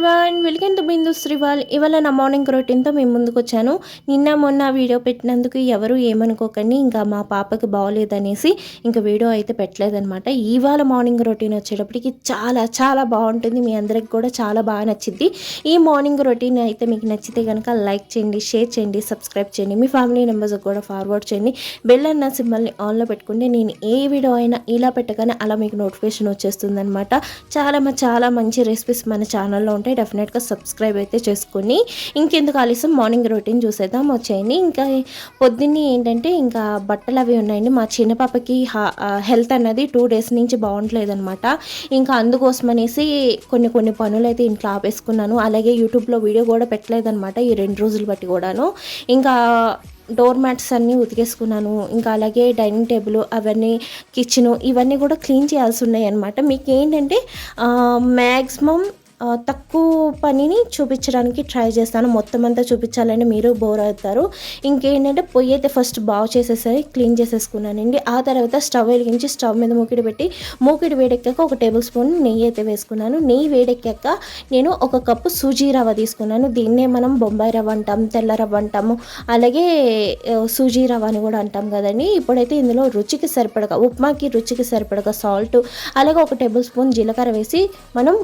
Everyone welcome to Bindu Srival ఇవాళ నా morning రొటీన్తో మేము ముందుకు వచ్చాను నిన్న మొన్న వీడియో పెట్టినందుకు ఎవరు ఏమనుకోకండి. ఇంకా మా పాపకి బాగోలేదనేసి ఇంకా వీడియో అయితే పెట్టలేదనమాట ఇవాళ మార్నింగ్ రొటీన్ వచ్చేటప్పటికి చాలా చాలా బాగుంటుంది. మీ అందరికి కూడా చాలా బాగా నచ్చింది ఈ మార్నింగ్ రొటీన్ అయితే మీకు నచ్చితే కనుక లైక్ చేయండి షేర్ చేయండి సబ్స్క్రైబ్ చేయండి. మీ ఫ్యామిలీ మెంబర్స్ కూడా ఫార్వర్డ్ చేయండి. బెల్ అన్న సింబల్ని ఆన్లో పెట్టుకుంటే నేను ఏ వీడియో అయినా ఇలా పెట్టగానే అలా మీకు నోటిఫికేషన్ వచ్చేస్తుంది అనమాట చాలా చాలా మంచి రెసిపీస్ మన ఛానల్లో ఉంటాయి. డెఫినెట్గా సబ్స్క్రైబ్ అయితే చేసుకుని ఇంకెందుకు ఆలస్యం? మార్నింగ్ రొటీన్ చూసేద్దాం వచ్చేయండి. ఇంకా పొద్దున్నే ఏంటంటే ఇంకా బట్టలు అవి ఉన్నాయండి. మా చిన్న పాపకి హెల్త్ అన్నది టూ డేస్ నుంచి బాగుంటలేదు అనమాట ఇంకా అందుకోసం అనేసి కొన్ని కొన్ని పనులు అయితే ఇంట్లో ఆపేసుకున్నాను. అలాగే యూట్యూబ్లో వీడియో కూడా పెట్టలేదనమాట ఈ రెండు రోజులు బట్టి కూడాను. ఇంకా డోర్ మ్యాట్స్ అన్నీ ఉతికేసుకున్నాను. ఇంకా అలాగే డైనింగ్ టేబుల్ అవన్నీ కిచెను ఇవన్నీ కూడా క్లీన్ చేయాల్సి ఉన్నాయి అనమాట మీకు ఏంటంటే మ్యాక్సిమం తక్కువ పనిని చూపించడానికి ట్రై చేస్తాను. మొత్తం అంతా చూపించాలని మీరు బోర్ అవుతారు. ఇంకేంటంటే పొయ్యి అయితే ఫస్ట్ బాగు చేసేసరి క్లీన్ చేసేసుకున్నానండి. ఆ తర్వాత స్టవ్ వెలిగించి స్టవ్ మీద మూకిడి పెట్టి మూకిడి వేడెక్కాక ఒక టేబుల్ స్పూన్ నెయ్యి అయితే వేసుకున్నాను. నెయ్యి వేడెక్కాక నేను ఒక కప్పు సూజీ రవ్వ తీసుకున్నాను. దీన్నే మనం బొంబాయి రవ్వ అంటాం తెల్ల రవ్వ అంటాము. అలాగే సూజీ రవ్వ అని కూడా అంటాం కదండి. ఇప్పుడైతే ఇందులో రుచికి సరిపడగా ఉప్మాకి రుచికి సరిపడగా సాల్ట్ అలాగే ఒక టేబుల్ స్పూన్ జీలకర్ర వేసి మనం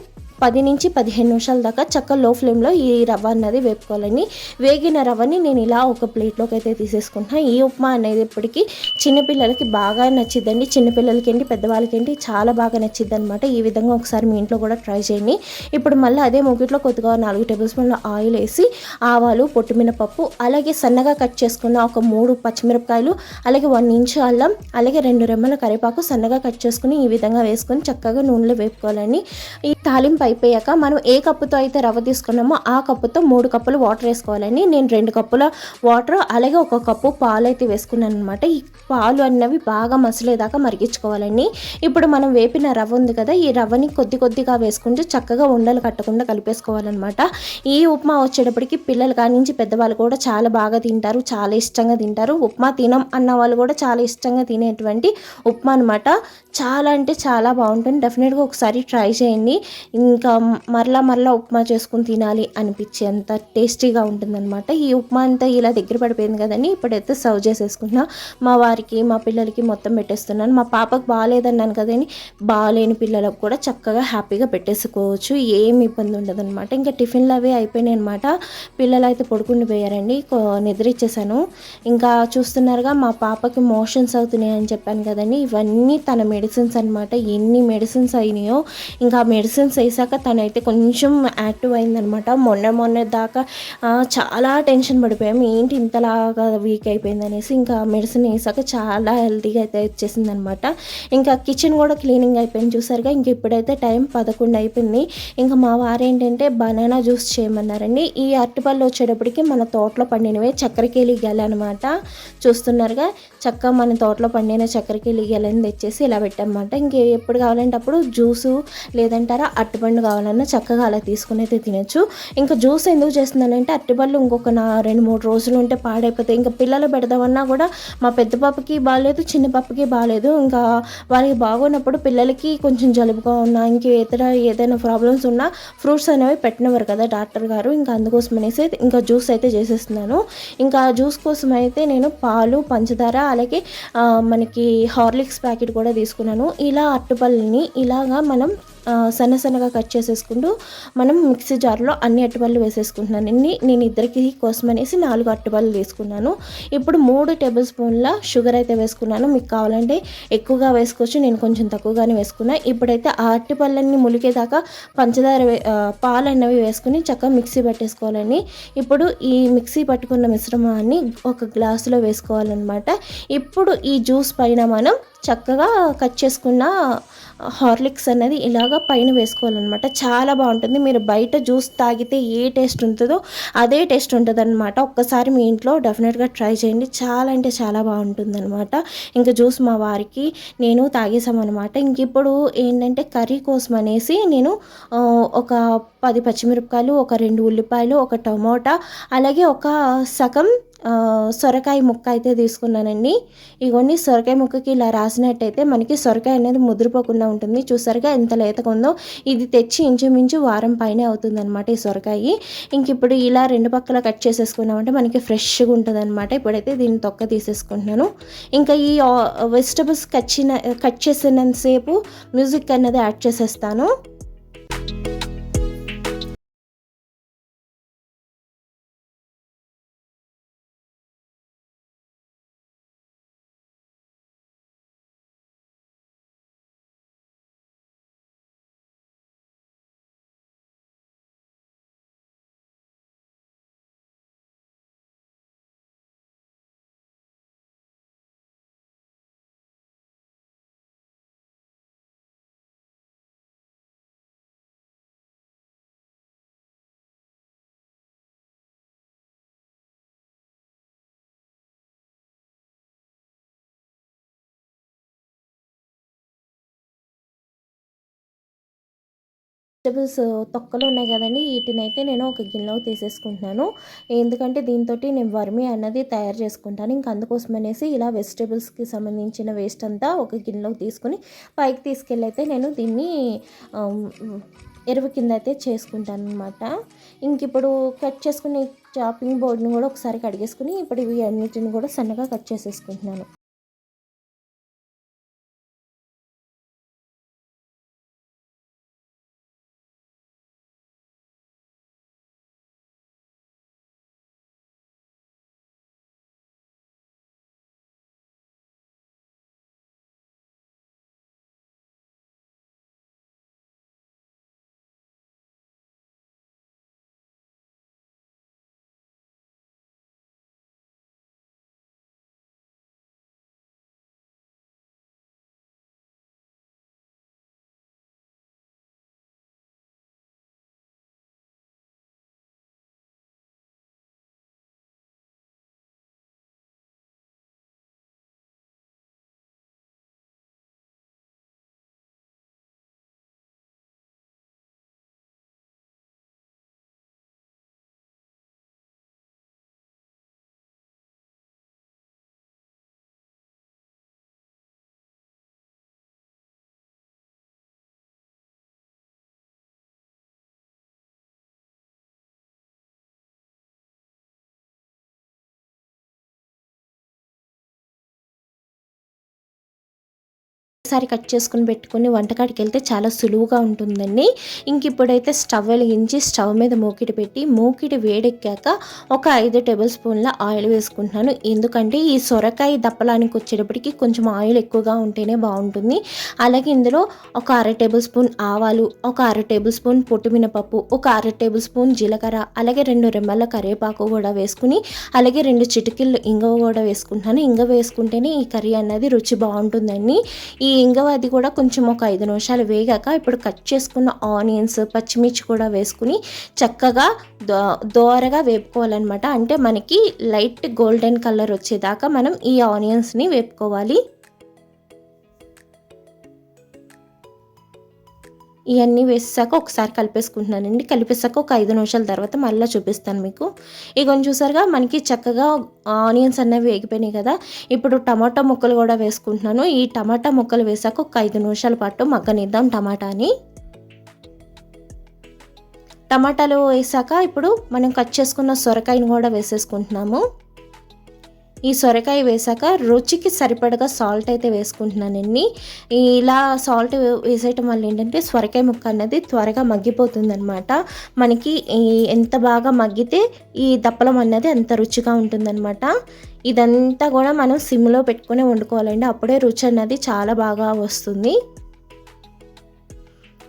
పది నుంచి పదిహేను నిమిషాల దాకా చక్క లో ఫ్లేమ్లో ఈ రవ్వ అన్నది వేపుకోవాలని. వేగిన రవ్వని నేను ఇలా ఒక ప్లేట్లోకి అయితే తీసేసుకుంటున్నాను ఈ ఉప్మా అనేది ఇప్పటికీ చిన్నపిల్లలకి బాగా నచ్చిద్దండి. చిన్నపిల్లలకి ఏంటి పెద్దవాళ్ళకి ఏంటి చాలా బాగా నచ్చిద్ది అనమాట ఈ విధంగా ఒకసారి మీ ఇంట్లో కూడా ట్రై చేయండి. ఇప్పుడు మళ్ళీ అదే ముగిట్లో కొద్దిగా నాలుగు టేబుల్ స్పూన్ల ఆయిల్ వేసి ఆవాలు పొట్టుమినపప్పు అలాగే సన్నగా కట్ చేసుకున్న ఒక మూడు పచ్చిమిరపకాయలు అలాగే వన్ ఇంచు అల్లం అలాగే రెండు రెమ్మల కరివేపాకు సన్నగా కట్ చేసుకుని ఈ విధంగా వేసుకొని చక్కగా నూనెలో వేపుకోవాలని. ఈ తాలింపు అయిపోయాక మనం ఏ కప్పుతో అయితే రవ్వ తీసుకున్నామో ఆ కప్పుతో మూడు కప్పులు వాటర్ వేసుకోవాలని నేను రెండు కప్పుల వాటర్ అలాగే ఒక కప్పు పాలు అయితే వేసుకున్నాను అనమాట ఈ పాలు అన్నవి బాగా మసలేదాకా మరిగించుకోవాలని ఇప్పుడు మనం వేపిన రవ్వ ఉంది కదా ఈ రవ్వని కొద్ది కొద్దిగా వేసుకుంటూ చక్కగా ఉండలు కట్టకుండా కలిపేసుకోవాలన్నమాట. ఈ ఉప్మా వచ్చేటప్పటికి పిల్లలు కానించి పెద్దవాళ్ళు కూడా చాలా బాగా తింటారు చాలా ఇష్టంగా తింటారు. ఉప్మా తినం అన్న వాళ్ళు కూడా చాలా ఇష్టంగా తినేటువంటి ఉప్మా అనమాట చాలా అంటే చాలా బాగుంటుంది. డెఫినెట్గా ఒకసారి ట్రై చేయండి. ఇంకా మరలా మరలా ఉప్మా చేసుకుని తినాలి అనిపించేంత టేస్టీగా ఉంటుందన్నమాట. ఈ ఉప్మా అంతా ఇలా దగ్గర పడిపోయింది కదండి ఇప్పుడైతే సర్వ్ చేసేసుకుంటున్నా. మా వారికి మా పిల్లలకి మొత్తం పెట్టేస్తున్నాను. మా పాపకు బాగాలేదన్నాను కదండి బాగాలేని పిల్లలకు కూడా చక్కగా హ్యాపీగా పెట్టేసుకోవచ్చు ఏమి ఇబ్బంది ఉండదు అనమాట ఇంకా టిఫిన్లు అవి అయిపోయినాయి అనమాట పిల్లలు అయితే పడుకుని పోయారండి నిద్ర ఇచ్చేసాను ఇంకా చూస్తున్నారుగా మా పాపకి మోషన్స్ అవుతున్నాయి అని చెప్పాను కదండి. ఇవన్నీ తన మెడిసిన్స్ అనమాట ఎన్ని మెడిసిన్స్ అయినాయో ఇంకా మెడిసిన్స్ వేసాక తను తనైతే కొంచెం యాక్టివ్ అయిందనమాట. మొన్న మొన్న దాకా చాలా టెన్షన్ పడిపోయాము ఏంటి ఇంతలాగా వీక్ అయిపోయింది అనేసి ఇంకా మెడిసిన్ వేసాక చాలా హెల్తీగా అయితే వచ్చేసింది అనమాట ఇంకా కిచెన్ కూడా క్లీనింగ్ అయిపోయింది చూసారుగా. ఇంక ఇప్పుడైతే టైం పదకొండు అయిపోయింది. ఇంకా మా వారు ఏంటంటే బనానా జ్యూస్ చేయమన్నారండి. ఈ అరటిపళ్ళు వచ్చేటప్పటికి మన తోటలో పండినవే చక్కెరకేలి అనమాట. చూస్తున్నారుగా చక్క మన తోటలో పండిన చక్కెరకేలి గెలని తెచ్చేసి ఇలా పెట్టామన్నమాట. ఇంక ఎప్పుడు కావాలంటే అప్పుడు జ్యూసు లేదంటారా అరటిపండు కావాలన్నా చక్కగా అలా తీసుకుని అయితే తినచ్చు. ఇంకా జ్యూస్ ఎందుకు చేస్తున్నానంటే అరటిపళ్ళు ఇంకొక నా రెండు మూడు రోజులు ఉంటే పాడైపోతాయి ఇంకా పిల్లలు పెడదామన్నా కూడా మా పెద్ద పాపకి బాగాలేదు చిన్న పాపకి బాగాలేదు ఇంకా వాళ్ళకి బాగున్నప్పుడు పిల్లలకి కొంచెం జలుబుగా ఉన్నా ఇంకా ఇతర ఏదైనా ప్రాబ్లమ్స్ ఉన్నా ఫ్రూట్స్ అనేవి పెట్టినవారు కదా డాక్టర్ గారు. ఇంకా అందుకోసం అనేసి ఇంకా జ్యూస్ అయితే చేసేస్తున్నాను. ఇంకా జ్యూస్ కోసం అయితే నేను పాలు పంచదార అలాగే మనకి హార్లిక్స్ ప్యాకెట్ కూడా తీసుకున్నాను. ఇలా అట్టుపల్లిని ఇలాగా మనం సన్న సన్నగా కట్ చేసేసుకుంటూ మనం మిక్సీ జార్లో అన్ని అట్టుపళ్ళు వేసేసుకుంటున్నాను. అన్ని నేను ఇద్దరికి కోసం అనేసి నాలుగు అట్టుపళ్ళు తీసుకున్నాను. ఇప్పుడు మూడు టేబుల్ స్పూన్ల షుగర్ అయితే వేసుకున్నాను. మీకు కావాలంటే ఎక్కువగా వేసుకోవచ్చు నేను కొంచెం తక్కువగానే వేసుకున్నాను ఇప్పుడైతే ఆ అట్టుపళ్ళన్నీ ములికేదాకా పంచదార పాలు అన్నవి వేసుకుని చక్కగా మిక్సీ పట్టేసుకోవాలని ఇప్పుడు ఈ మిక్సీ పట్టుకున్న మిశ్రమాన్ని ఒక గ్లాసులో వేసుకోవాలన్నమాట. ఇప్పుడు ఈ జ్యూస్ పైన మనం చక్కగా కట్ చేసుకున్న హార్లిక్స్ అనేది ఇలాగ పైన వేసుకోవాలన్నమాట. చాలా బాగుంటుంది. మీరు బయట జ్యూస్ తాగితే ఏ టేస్ట్ ఉంటుందో అదే టేస్ట్ ఉంటుంది అనమాట ఒక్కసారి మీ ఇంట్లో డెఫినెట్గా ట్రై చేయండి. చాలా అంటే చాలా బాగుంటుంది అనమాట ఇంకా జ్యూస్ మా వారికి నేను తాగేసామన్నమాట ఇంక ఇప్పుడు ఏంటంటే కర్రీ కోసం అనేసి నేను ఒక పది పచ్చిమిరపకాయలు ఒక రెండు ఉల్లిపాయలు ఒక టమోటా అలాగే ఒక సగం సొరకాయ ముక్క అయితే తీసుకున్నానండి. ఇవన్నీ సొరకాయ ముక్కకి ఇలా రాసినట్టయితే మనకి సొరకాయ అనేది ముద్రపోకుండా ఉంటుంది. చూసారుగా ఎంత లేతగా ఉందో ఇది తెచ్చి ఇంచుమించు వారం పైన అవుతుందన్నమాట ఈ సొరకాయ. ఇంక ఇప్పుడు ఇలా రెండు పక్కల కట్ చేసేసుకున్నామంటే మనకి ఫ్రెష్గా ఉంటుంది అనమాట ఇప్పుడైతే దీన్ని తొక్క తీసేసుకుంటున్నాను. ఇంకా ఈ వెజిటబుల్స్ కచ్చిన కట్ చేసినంతసేపు మ్యూజిక్ అనేది యాడ్ చేసేస్తాను. వెజిటబుల్స్ తొక్కలు ఉన్నాయి కదండి. వీటిని అయితే నేను ఒక గిన్నెలో తీసేసుకుంటున్నాను. ఎందుకంటే దీంతో నేను వర్మి అన్నది తయారు చేసుకుంటాను. ఇంక అందుకోసం అనేసి ఇలా వెజిటబుల్స్కి సంబంధించిన వేస్ట్ అంతా ఒక గిన్నెలోకి తీసుకుని పైకి తీసుకెళ్ళి అయితే నేను దీన్ని ఎరువు కింద అయితే చేసుకుంటాను అనమాట ఇంక ఇప్పుడు కట్ చేసుకునే చాపింగ్ బోర్డ్ని కూడా ఒకసారి కడిగేసుకుని ఇప్పుడు ఇవి అన్నిటిని కూడా సన్నగా కట్ చేసేసుకుంటున్నాను. ఒకసారి కట్ చేసుకుని పెట్టుకుని వంటకాడికి వెళ్తే చాలా సులువుగా ఉంటుందండి. ఇంక ఇప్పుడైతే స్టవ్ వెలిగించి స్టవ్ మీద మూకిడి పెట్టి మూకిడి వేడెక్కాక ఒక ఐదు టేబుల్ స్పూన్ల ఆయిల్ వేసుకుంటున్నాను. ఎందుకంటే ఈ సొరకాయ దప్పలానికి వచ్చేటప్పటికి కొంచెం ఆయిల్ ఎక్కువగా ఉంటేనే బాగుంటుంది. అలాగే ఇందులో ఒక అర టేబుల్ స్పూన్ ఆవాలు ఒక అర టేబుల్ స్పూన్ పొట్టుమినపప్పు ఒక అర టేబుల్ స్పూన్ జీలకర్ర అలాగే రెండు రెమ్మల కరివేపాకు కూడా వేసుకుని అలాగే రెండు చిటికీలు ఇంగ కూడా వేసుకుంటున్నాను. ఇంగ వేసుకుంటేనే ఈ కర్రీ అన్నది రుచి బాగుంటుందండి. ఈ ఇంగవ అది కూడా కొంచెం ఒక ఐదు నిమిషాలు వేగాక ఇప్పుడు కట్ చేసుకున్న ఆనియన్స్ పచ్చిమిర్చి కూడా వేసుకుని చక్కగా దో దోరగా వేపుకోవాలన్నమాట. అంటే మనకి లైట్ గోల్డెన్ కలర్ వచ్చేదాకా మనం ఈ ఆనియన్స్ని వేపుకోవాలి. ఇవన్నీ వేసాక ఒకసారి కలిపేసుకుంటున్నానండి. కలిపేసాక ఒక ఐదు నిమిషాల తర్వాత మళ్ళీ చూపిస్తాను మీకు. ఇగోని చూసారుగా మనకి చక్కగా ఆనియన్స్ అనేవి వేగిపోయినాయి కదా. ఇప్పుడు టమాటా ముక్కలు కూడా వేసుకుంటున్నాను. ఈ టమాటా ముక్కలు వేసాక ఒక ఐదు నిమిషాల పాటు మగ్గనిద్దాం టమాటాని. టమాటాలు వేసాక ఇప్పుడు మనం కట్ చేసుకున్న సొరకాయని కూడా వేసేసుకుంటున్నాము. ఈ సొరకాయ వేసాక రుచికి సరిపడగా సాల్ట్ అయితే వేసుకుంటున్నానండి ఇలా సాల్ట్ వేసేయటం వల్ల ఏంటంటే సొరకాయ ముక్క అనేది త్వరగా మగ్గిపోతుంది అనమాట మనకి ఎంత బాగా మగ్గితే ఈ దప్పలం అన్నది అంత రుచిగా ఉంటుందన్నమాట. ఇదంతా కూడా మనం సిమ్లో పెట్టుకుని వండుకోవాలండి. అప్పుడే రుచి అన్నది చాలా బాగా వస్తుంది.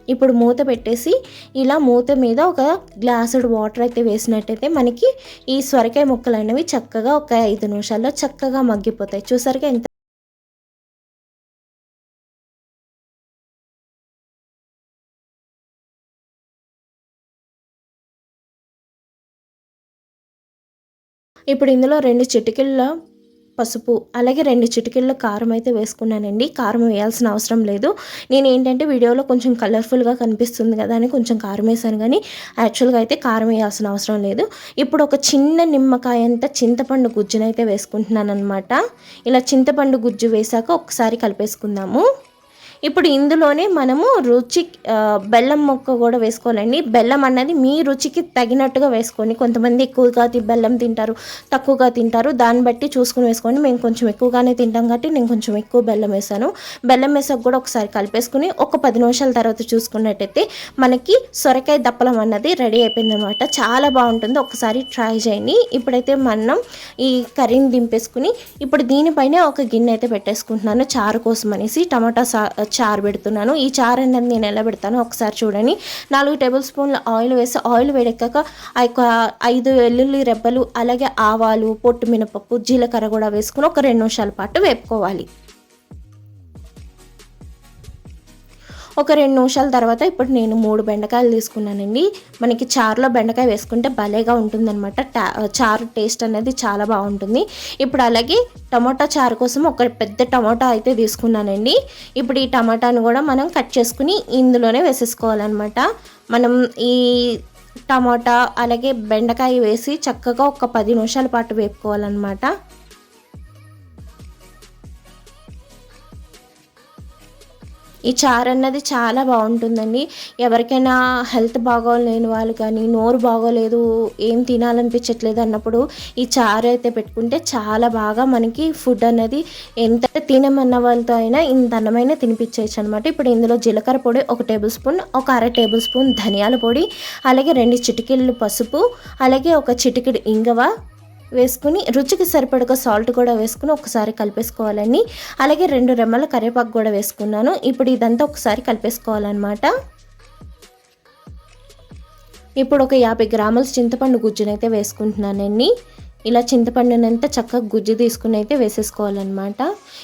ఇప్పుడు మూత పెట్టేసి ఇలా మూత మీద ఒక గ్లాసుడ్ వాటర్ అయితే వేసినట్టయితే మనకి ఈ సొరకాయ ముక్కలు అనేవి చక్కగా ఒక ఐదు నిమిషాల్లో చక్కగా మగ్గిపోతాయి. చూసరికి ఎంత ఇప్పుడు ఇందులో రెండు చిటికల్లో పసుపు అలాగే రెండు చిటికెళ్ళ కారం అయితే వేసుకున్నానండి. కారం వేయాల్సిన అవసరం లేదు. నేను ఏంటంటే వీడియోలో కొంచెం కలర్ఫుల్గా కనిపిస్తుంది కదా అని కొంచెం కారం వేసాను కానీ యాక్చువల్గా అయితే కారం వేయాల్సిన అవసరం లేదు. ఇప్పుడు ఒక చిన్న నిమ్మకాయ అంత చింతపండు గుజ్జునైతే వేసుకుంటున్నాను అనమాట ఇలా చింతపండు గుజ్జు వేసాక ఒకసారి కలిపేసుకుందాము. ఇప్పుడు ఇందులోనే మనము రుచి బెల్లం మొక్క కూడా వేసుకోవాలండి. బెల్లం అన్నది మీ రుచికి తగినట్టుగా వేసుకోండి. కొంతమంది ఎక్కువగా బెల్లం తింటారు తక్కువగా తింటారు. దాన్ని బట్టి చూసుకుని వేసుకోండి. మేము కొంచెం ఎక్కువగానే తింటాం కాబట్టి నేను కొంచెం ఎక్కువ బెల్లం వేసాను. బెల్లం వేసాక కూడా ఒకసారి కలిపేసుకుని ఒక పది నిమిషాల తర్వాత చూసుకున్నట్టయితే మనకి సొరకాయ దప్పలం అన్నది రెడీ అయిపోయింది అనమాట చాలా బాగుంటుంది. ఒకసారి ట్రై చేయండి. ఇప్పుడైతే మనం ఈ కర్రీని దింపేసుకుని ఇప్పుడు దీనిపైన ఒక గిన్నె అయితే పెట్టేసుకుంటున్నాను. చారు కోసం అనేసి టమాటా సా చారు పెడుతున్నాను. ఈ చారు అనేది నేను ఎలా పెడతానో ఒకసారి చూడండి. నాలుగు టేబుల్ స్పూన్ల ఆయిల్ వేసి ఆయిల్ వేడెక్కాక ఆ యొక్క ఐదు వెల్లుల్లి రెబ్బలు అలాగే ఆవాలు పొట్టు మినపప్పు జీలకర్ర కూడా వేసుకుని ఒక రెండు నిమిషాల పాటు వేపుకోవాలి. ఒక రెండు నిమిషాల తర్వాత ఇప్పుడు నేను మూడు బెండకాయలు తీసుకున్నానండి. మనకి చారులో బెండకాయ వేసుకుంటే భలేగా ఉంటుందన్నమాట. చారు టేస్ట్ అనేది చాలా బాగుంటుంది. ఇప్పుడు అలాగే టమాటా చారు కోసం ఒక పెద్ద టమాటా అయితే తీసుకున్నానండి. ఇప్పుడు ఈ టమాటాను కూడా మనం కట్ చేసుకుని ఇందులోనే వేసేసుకోవాలన్నమాట. మనం ఈ టమాటా అలాగే బెండకాయ వేసి చక్కగా ఒక పది నిమిషాల పాటు వేపుకోవాలన్నమాట. ఈ చారు అన్నది చాలా బాగుంటుందండి. ఎవరికైనా హెల్త్ బాగోలేని వాళ్ళు కానీ నోరు బాగోలేదు ఏం తినాలనిపించట్లేదు అన్నప్పుడు ఈ చారు అయితే పెట్టుకుంటే చాలా బాగా మనకి ఫుడ్ అన్నది ఎంత తినమన్న వాళ్ళతో అయినా ఇంత అన్నమైన తినిపించేయచ్చు అనమాట ఇప్పుడు ఇందులో జీలకర్ర పొడి ఒక టేబుల్ స్పూన్ ఒక అర టేబుల్ స్పూన్ ధనియాల పొడి అలాగే రెండు చిటికెళ్ళు పసుపు అలాగే ఒక చిటికెడు ఇంగవ వేసుకుని రుచికి సరిపడక సాల్ట్ కూడా వేసుకుని ఒకసారి కలిపేసుకోవాలని అలాగే రెండు రెమ్మల కరివేపాకు కూడా వేసుకున్నాను. ఇప్పుడు ఇదంతా ఒకసారి కలిపేసుకోవాలన్నమాట. ఇప్పుడు ఒక యాభై గ్రాముల చింతపండు గుజ్జునైతే వేసుకుంటున్నానండి. ఇలా చింతపండునంతా చక్కగా గుజ్జు తీసుకుని అయితే వేసేసుకోవాలన్నమాట.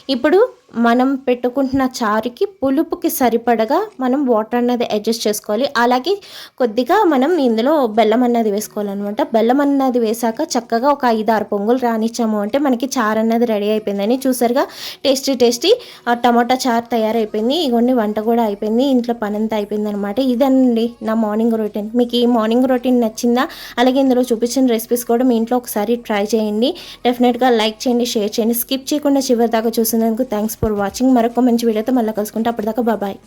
ఇప్పుడు మనం పెట్టుకుంటున్న చారుకి పులుపుకి సరిపడగా మనం వాటర్ అన్నది అడ్జస్ట్ చేసుకోవాలి. అలాగే కొద్దిగా మనం ఇందులో బెల్లం అన్నది వేసుకోవాలన్నమాట. బెల్లం అన్నది వేసాక చక్కగా ఒక ఐదు ఆరు పొంగులు రానిచ్చాము అంటే మనకి చారు అన్నది రెడీ అయిపోయిందని చూసారుగా. Tasty tasty. ఆ టమాటా చారు తయారైపోయింది. ఇవన్నీ వంట కూడా అయిపోయింది. ఇంట్లో పని అంతా అయిపోయింది అనమాట ఇదండి నా మార్నింగ్ రొటీన్. మీకు ఈ మార్నింగ్ రొటీన్ నచ్చిందా? అలాగే ఇందులో చూపించిన రెసిపీస్ కూడా మీ ఇంట్లో ఒకసారి ట్రై చేయండి. డెఫినెట్గా లైక్ చేయండి షేర్ చేయండి. స్కిప్ చేయకుండా చివరి దాకా చూసినందుకు థ్యాంక్స్ ఫర్ వాచింగ్ మరొక మంచి వీడియోతో మళ్ళీ కలుసుకుంటే అప్పటిదాకా బాబాయ్